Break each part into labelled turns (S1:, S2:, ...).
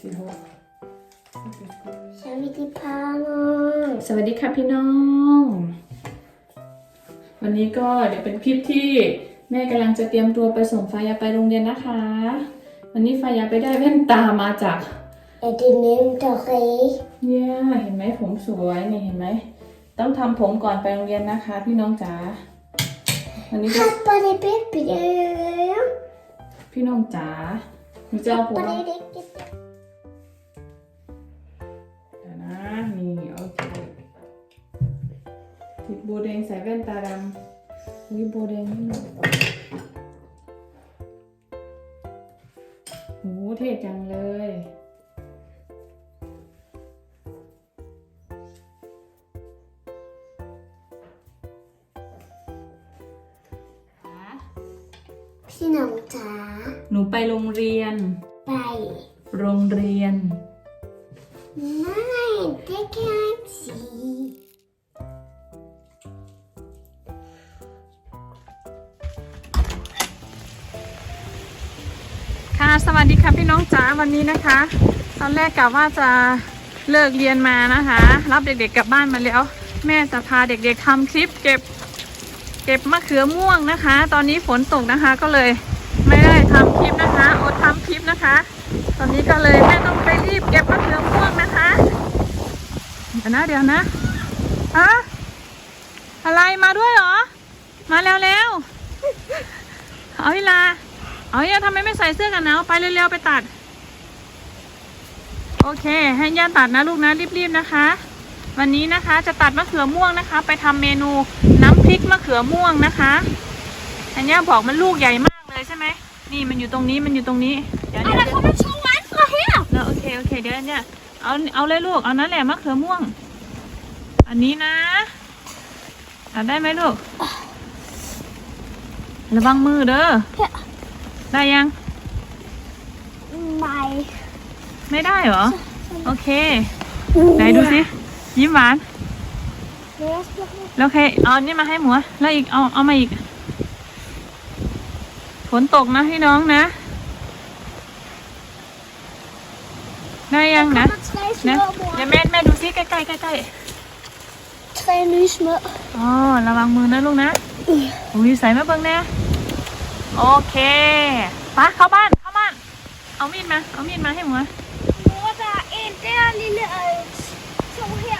S1: สี่หก
S2: สวัสดีพาน้อง
S1: สวัสดีค่ะพี่น้อง วันนี้ก็เดี๋ยวเป็นคลิปที่แม่กำลังจะเตรียมตัวไปส่งฟายาไปโรงเรียนนะคะ วันนี้ฟายาไปได้แว่นตามาจาก
S2: เอ็ดดินเนมตอเค
S1: เนี่ยเห็นไหมผมสวยนี่เห็นไหม ต้องทำผมก่อนไปโรงเรียนนะคะ พี่น้องจ๋า วันนี้ก็
S2: ฮัปปะเดเป๊ะเป๊ะ
S1: พี่น้องจ๋าหนูจะเอาผม ใส่แว่นตาดำวิโบแดงนี่หน่อยโหเท่จังเลย
S2: พี่น้องจ๋า
S1: หนูไปโรงเรียน
S2: ไป
S1: โรงเรียน
S2: ไม่เด็กแค่สี
S1: สวัสดีค่ะพี่น้องจ๋าวันนี้นะคะ ตอนแรกกะว่าจะเลิกเรียนมานะคะ รับเด็กๆกลับบ้านมาแล้ว แม่จะพาเด็กๆทำคลิปเก็บ เก็บมะเขือม่วงนะคะ ตอนนี้ฝนตกนะคะก็เลยไม่ได้ทำคลิปนะคะอดทำคลิปนะคะ ตอนนี้ก็เลยแม่ต้องไปรีบเก็บมะเขือม่วงนะคะเดี๋ยวนะเดี๋ยวนะฮะอะไรมาด้วยเหรอมาแล้วแล้วเอาเวลา เอาย่าทำไมไม่ใส่เสื้อกันหนาวไปเร็วๆไปตัด โอเค ให้ย่าตัดนะลูกนะรีบๆนะคะ วันนี้นะคะจะตัดมะเขือม่วงนะคะ ไปทำเมนูน้ำพริกมะเขือม่วงนะคะอันย่าบอกมันลูกใหญ่มากเลยใช่ไหมนี่มันอยู่ตรงนี้มันอยู่ตรงนี้เดี๋ยว
S2: อะ
S1: เดี๋ยว
S2: ไรเขาไม่ชอบวันก็เฮีย
S1: แล้วโอเคโอเคเดี๋ยวเนี่ยเอาเอาเลยลูกเอานั่นแหละมะเขือม่วง อันนี้นะตัดได้ไหมลูกระวังมือเด้อ ได้ยัง
S2: ไม่
S1: ไม่ได้เหรอ โอเค ไหนดูสิ ยิ้มหวาน แล้วโอเค เอาอันนี้มาให้หมูแล้วอีก เอาเอามาอีก ฝนตกนะพี่น้องนะ ได้ยังนะนะเดี๋ยวแม่แม่ดูสิใกล้ใกล้ใกล้ใกล้
S2: เทรนนิสเมอร์
S1: อ๋อระวังมือนะลูกนะอุ้ยใส่มาเบิ่งแน่ โอเคไปะเข้าบ้านเข้าบ้าน เอามีดมา เอามีดมาให้หมู
S2: ว่าจะเอ็นเตอร์ลิลเออชงเฮีย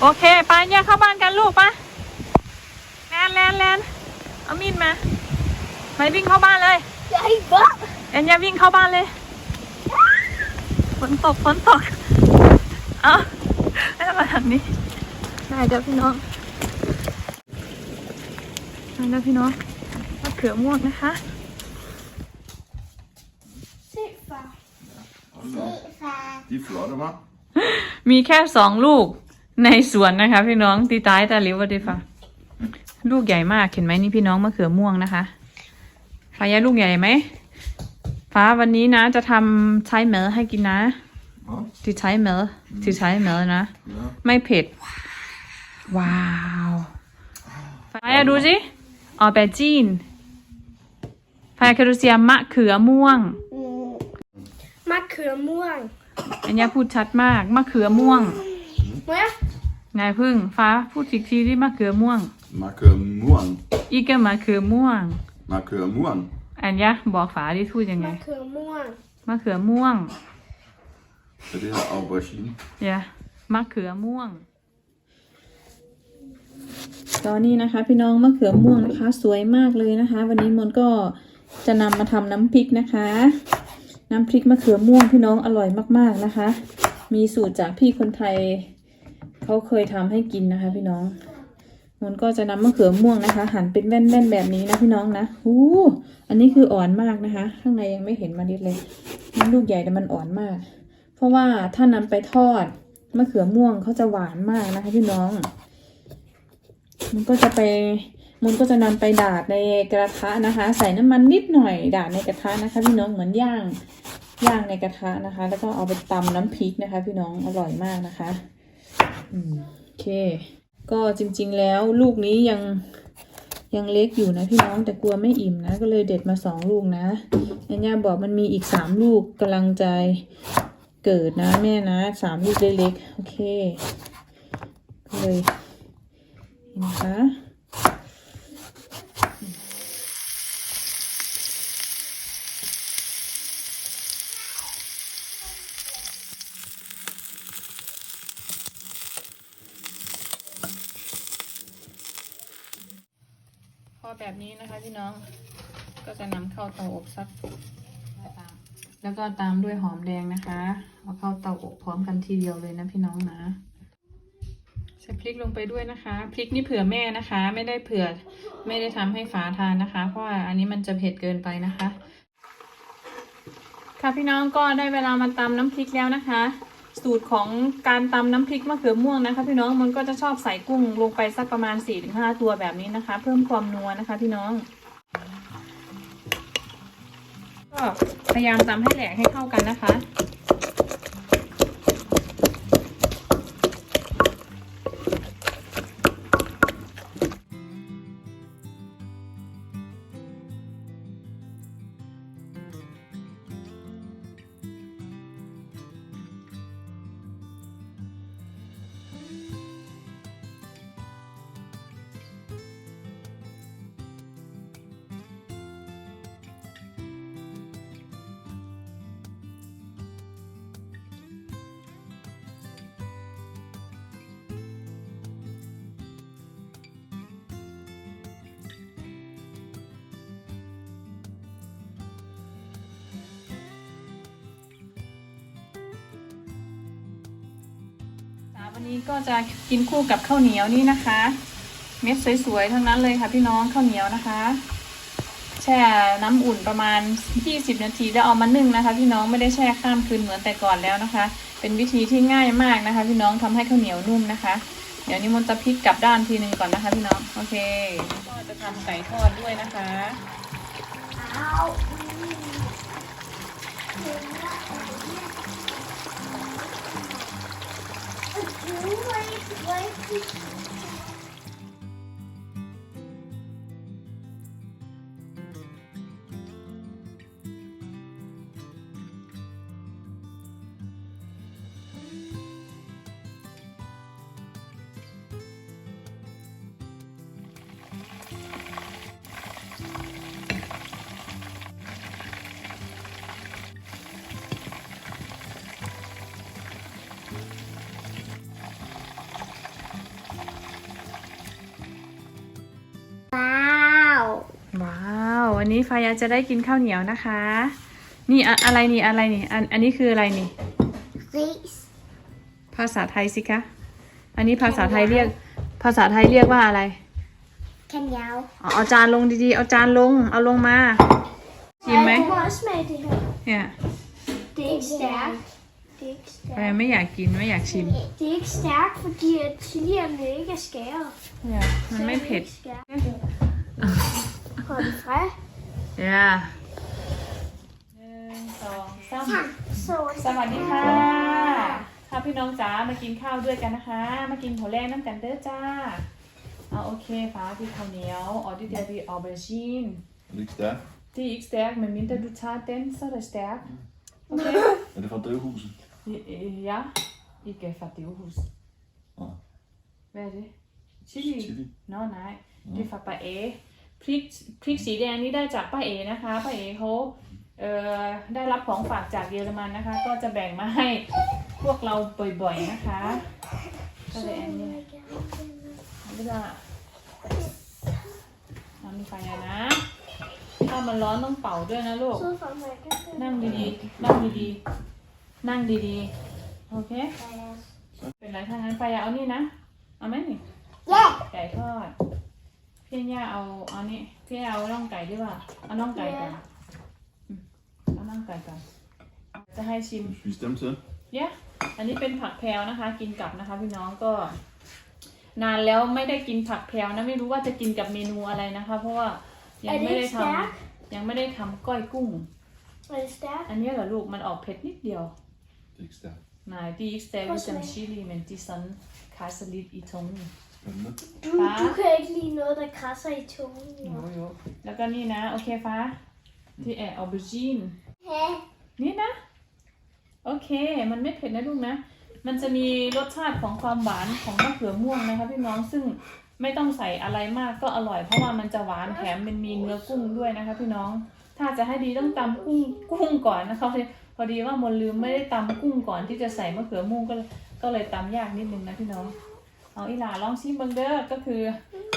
S1: โอเคไปเนี่ยเข้าบ้านกันลูกปะแลนแลนแลนเอามีดมาไปวิ่งเข้าบ้านเลย
S2: ใหญ่บ้า
S1: แอนยาวิ่งเข้าบ้านเลยฝนตกฝนตกเอาให้มาทางนี้ได้เดี๋ยวพี่น้องได้เดี๋ยวพี่น้องมะ เขือม่วงนะคะ
S2: สีฟ้าสีฟ้า
S3: Die Florida mal.
S1: มีแค่สองลูกในสวนนะคะ พี่น้องตีตายแต่ลิววดีฟ้าลูกใหญ่มากเห็นไหมนี่พี่น้องมะเขือม่วงนะคะฟ้ายาลูกใหญ่ไหมฟ้าวันนี้นะ จะทำใช้เมลให้กินนะ
S3: Was?
S1: ที่ใช้เมลที่ใช้เมลนะ
S3: Ja.
S1: ไม่เผ็ด ว้าว ฟ้ายาดูสิออแบจีน ฟ้ายาเคดูเซียมะเขือม่วง
S2: มะเขือม่วง
S1: อันนี้พูดชัดมาก มะเขือม่วง
S2: เมื่อ
S1: ไงพึ่งฟ้าพูดอีกทีที่มะเขือม่วง
S3: Marke Muang.
S1: อีกก็มะเขือม่วง
S3: Marke Muang.
S1: อันยะบอกฝาที่พูดยังไง
S2: มะเขือม่วง
S1: มะเขือม่วง
S3: Dat is Aubergine.
S1: อย่ามะเขือม่วง ตอนนี้นะคะ พี่น้องมะเขือม่วงนะคะ สวยมากเลยนะคะ วันนี้มนก็ จะนำมาทำน้ำพริกนะคะ น้ำพริกมะเขือม่วงพี่น้องอร่อยมากๆนะคะ มีสูตรจากพี่คนไทยเขาเคยทำให้กินนะคะ พี่น้องมันก็จะนำมะเขือม่วงนะคะ หั่นเป็นแว่นๆแบบนี้นะพี่น้องนะอู้อันนี้คืออ่อนมากนะคะ ข้างในยังไม่เห็นมาดิดเลยมันลูกใหญ่แต่มันอ่อนมาก เพราะว่าถ้านำไปทอดมะเขือม่วงเขาจะหวานมากนะคะพี่น้อง มันก็จะไป มันก็จะนำไปดาดในกระทะนะคะ ใส่น้ำมันนิดหน่อยดาดในกระทะนะคะ พี่น้องเหมือนย่างย่างในกระทะนะคะ แล้วก็เอาไปตำน้ำพริกนะคะ พี่น้องอร่อยมากนะคะโอเค ก็จริง ๆ แล้วลูกนี้ยังยังเล็กอยู่นะพี่น้องแต่กลัวไม่อิ่มนะ ก็เลยเด็ดมาสองลูกนะยันย่าบอกมันมีอีกสามลูกกำลังใจเกิดนะแม่นะสามลูกเล็กๆโอเคก็เลยนะคะ พอแบบนี้นะคะพี่น้อง ก็จะนำเข้าเตาอบสัก แล้วก็ตามด้วยหอมแดงนะคะเอาเข้าเตาอบพร้อมกันทีเดียวเลยนะพี่น้องนะใส่พริกลงไปด้วยนะคะพริกนี่เผื่อแม่นะคะ ไม่ได้เผื่อไม่ได้ทำให้ฝาทานนะคะ เพราะว่าอันนี้มันจะเผ็ดเกินไปนะคะ ค่ะพี่น้องก็ได้เวลามาตำน้ำพริกแล้วนะคะ สูตรของการตำน้ำพริกมะเขือม่วงนะคะ พี่น้องมันก็จะชอบใส่กุ้งลงไปสักประมาณ4-5ตัวแบบนี้นะคะ เพิ่มความนัวนะคะ พี่น้อง ก็พยายามตำให้แหลกให้เข้ากันนะคะันนี้ก็จะกินคู่กับข้าวเหนียวนี่นะคะ เม็ดสวยๆทั้งนั้นเลยค่ะพี่น้องข้าวเหนียวนะคะ แช่น้ำอุ่นประมาณ 20 นาทีแล้วเอามานึ่งนะคะ พี่น้องไม่ได้แช่ข้ามคืนเหมือนแต่ก่อนแล้วนะคะ เป็นวิธีที่ง่ายมากนะคะ พี่น้องทำให้ข้าวเหนียวนุ่มนะคะเดี๋ยวนี้มันต์จะพลิกกลับด้านทีหนึ่งก่อนนะคะพี่น้องโอเคก็จะทำไก่ทอดด้วยนะคะ
S2: ว้ ว
S1: วันนี้ฟายาจะได้กินข้าวเหนียวนะคะ นี่อะอะไรนี่อะไรนี่อันอันนี้คืออะไรนี่
S2: this
S1: ภาษาไทยสิคะ อันนี้ภาษาไทยเรียก ภาษาไทยเรียกว่าอะไร
S2: แค่ยาว
S1: เอาเอาจานลงดีๆ เอาจานลง เอาลงมาชิมไหม
S2: Du må også smage det her.
S1: เนี่ย
S2: Det er ikke stærkt. Det er ikke
S1: ฟายา
S2: stærkt.
S1: ไม่อยากกินไม่อยากชิม
S2: Det er ikke stærkt, fordi at chilierne ikke er skæret.
S1: เนี่ย มันไม่เผ็ด
S2: Prøv det fra.
S1: เนี่ยหนึ่งสองสาม
S2: Så
S1: สวัสดีค่ะ ค่ะพี่น้องจ๋ามากินข้าวด้วยกันนะคะ มากินหัวแรกน้ำกันเด้อจ้าเอาโอเคฟ้าพี่ข้าวเหนียวออดิเดบีออเบอร์ชิน
S3: Er det ikke stærkt?
S1: Det er ikke stærkt, medmindre du tager den, så er det stærkt. Okay?
S3: Er det fra drivhuset?
S1: Øh, Ja, ikke fra Devhus.
S3: Nå.
S1: Hvad er det? Chili?
S3: Chili.
S1: Nå nej, det er fra Bae. พริกพริกสีแดงนี่ได้จากป้าเอนะคะป้าเอเขาเอ่อได้รับของฝากจากเยอรมันนะคะ ก็จะแบ่งมาให้พวกเราบ่อยๆนะคะก็เลยอันนี้อันนี้ก็น้ำมีไฟอะนะถ้ามันร้อนต้องเป่าด้วยนะลูก
S2: Så får man ikke
S1: นั่งดีๆ นั่งดีๆ นั่งดีๆ โอเค เป็นไรทางนั้นไฟอะเอานี่นะ เอาไหมนี่
S2: Ja!
S1: ไก่ทอด พี่ย่าเอาเอานี่พี่เอาน่องไก่ดีกว่าเอาน่องไก่ก่อนอืมเอาน่องไก่ก่อนจะให้ชิม
S3: Spis dem til.
S1: เย้อันนี้เป็นผักแพรวนะคะ กินกับนะคะ พี่น้องก็ นานแล้วไม่ได้กินผักแพรวนะไม่รู้ว่าจะกินกับเมนูอะไรนะคะ เพราะว่ายังไม่ได้ทำยังไม่ได้ทำก้อยกุ้ง
S2: Er det stærkt?
S1: อันนี้เหรอลูกมันออกเผ็ดนิดเดียว
S3: Det er ikke stærkt.
S1: Nej, det er ikke stærkt
S2: Prøv at
S1: som
S2: smage.
S1: chili, men de sådan krasser lidt i tungen.
S3: Spændende.
S2: Du,
S1: Far?
S2: du kan ikke lide noget, der krasser i tungen.
S1: Jo, jo. แล้วก็นี่นะ โอเคฟ้า det er aubergine
S2: Ja.
S1: นี่นะ โอเคเค มันไม่เผ็ดนะลูกนะ มันจะมีรสชาติของความหวานของมะเขือม่วงนะคะพี่น้องซึ่งไม่ต้องใส่อะไรมากก็อร่อย เพราะว่ามันจะหวานแถมมันมีเนื้อกุ้งด้วยนะคะพี่น้อง ถ้าจะให้ดีต้องตำกุ้งกุ้งก่อนนะคะพอดีว่ามนลืมไม่ได้ตำกุ้งก่อนที่จะใส่มะเขือม่วงก็เลยก็เลยตำยากนิดนึงนะพี่น้อง เอาอีหลาลองชิมเบิงเดอร์ก็คือ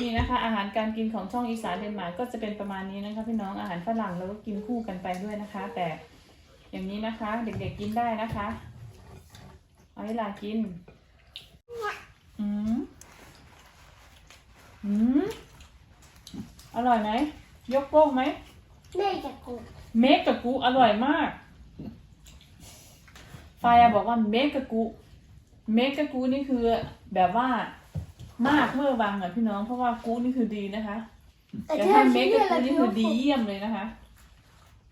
S1: นี่นะคะ อาหารการกินของช่องอีสานเดนมาร์กก็จะเป็นประมาณนี้นะคะพี่น้องอาหารฝรั่งเราก็กินคู่กันไปด้วยนะคะ แต่อย่างนี้นะคะ เด็กๆกินได้นะคะ เอาอีหลากินอืมอืมอร่อยไหมยกโป้งไหม
S2: แม่จะกู
S1: เมกกับกูอร่อยมากไฟอะบอกว่าเมกกับกู เมกกับกูนี่คือแบบว่ามากเมื่อวังอะพี่น้องเพราะว่ากูนี่คือดีนะคะ
S2: แต่
S1: แต่
S2: ถ้า
S1: ถ้าเม
S2: ไม่
S1: ก
S2: เลื
S1: กับ
S2: อก
S1: กู
S2: อะไร
S1: นี่
S2: ที่
S1: คือ
S2: ว่า
S1: ดีเยี่ยมเลยนะคะ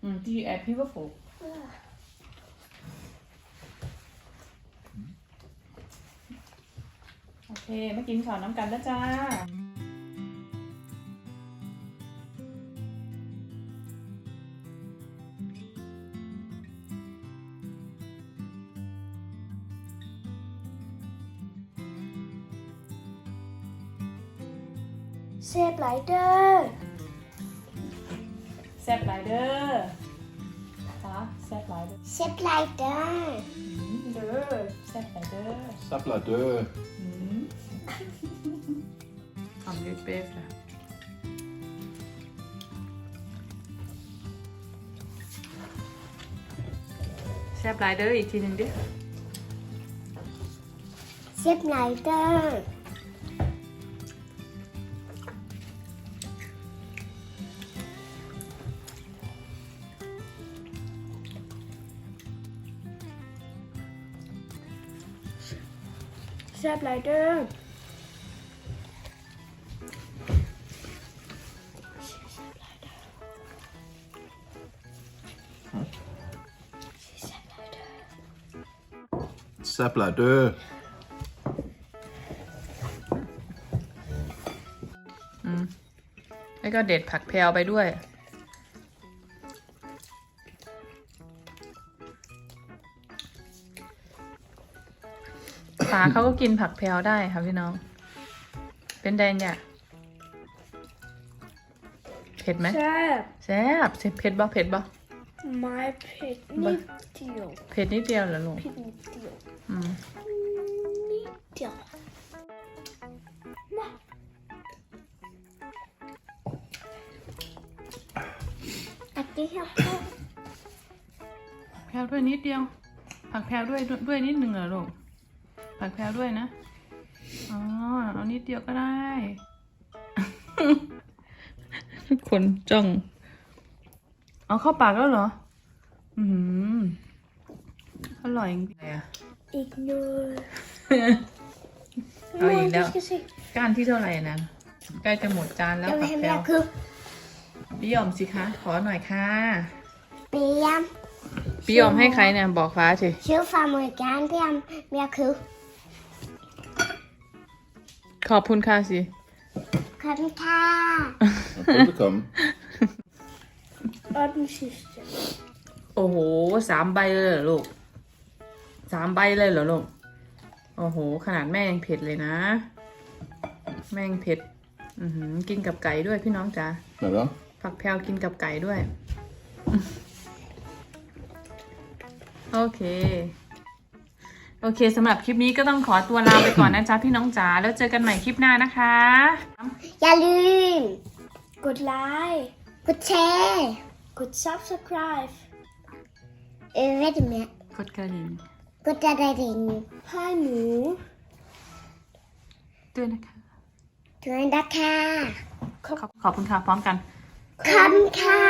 S1: อืมดีแอบพี่ว่าโฟโอเคมากินข้าวน้ำกันแล้วจ้า
S2: เซฟไลเดอร์
S1: แซ่บหลายเด้อจ้าแซ่บหลายเด้อ
S2: เซฟไลเดอร์
S1: อืมเด้อแซ่บหลายเด้อ
S3: Sapla dør.
S1: Mm. Kom lidt bagefter. Sæt dig der i tiden det.
S2: เซฟไลเดอร์ เซฟไลเดอร์
S3: Sapla dør.
S1: แล้วก็เด็ดผักแพรวไปด้วยาเขาก็กินผักแพรวได้ค่ะพี่น้อง เป็นแดนเนี่ยเผ็ดไหม
S2: แซ่บ
S1: แซ่บเผ็ดบ่เผ็ดบ่
S2: ไม้เผ็ดนิดเดียว
S1: เผ็ดนิดเดียวเหรอลุง
S2: เผ็ดนิดเดียว
S1: อืม
S2: นิดเดียวมาอันนี้ค่ะ
S1: แพรวด้วยนิดเดียวผักแพรวด้วยด้วยด้วยนิดหนึ่งเหรอลูก ผักแพรวด้วยนะ อ๋อ เอานิดเดียวก็ได้ ทุกคนจ้อง เอาเข้าปากแล้วเหรอ อืมอร่อยจริงๆเลยอะ
S2: อีกหน่อย
S1: เอาอีกแล้ว
S2: ska se.
S1: ก้านที่เท่าไหร่นะใกล้จะหมดจานแล้ว
S2: Jag
S1: ผัก
S2: vill
S1: แพรว
S2: ha kupp.
S1: พี่ยอมสิคะ ขอหน่อยค่ะ
S2: Biam.
S1: พี่ยอมให้ใครเนี่ยบอกฟ้าสิ
S2: Kör farmor gerne biam. Mere kupp.
S1: ขอบคุณค่ะสิ
S2: Kom her.
S3: Velkommen.
S2: Og den sidste.
S1: โอ้โหสามใบเลยเหรอลูกสามใบเลยเหรอลูกโอ้โห ขนาดแม่ยังเผ็ดเลยนะ แม่ยังเผ็ด อือหือกินกับไก่ด้วยพี่น้องจ๋า
S3: Hvad da?
S1: ผักแพรวกินกับไก่ด้วย โอเค โอเคสำหรับคลิปนี้ก็ต้องขอตัวลาไปก่อนนะจ๊ะพี่น้องจ๋าแล้วเจอกันใหม่คลิปหน้านะคะ
S2: อย่าลืม กดไลค์กดแชร์กด subscribe เออไม่ถึงเนี่ย
S1: กดกระดิ่ง
S2: กดกระดิ่งให้หนู
S1: ด้วยนะคะ
S2: ด้วยนะคะ
S1: ขอบขอบคุณค่ะพร้อมกัน
S2: ขอบคุณค่ะ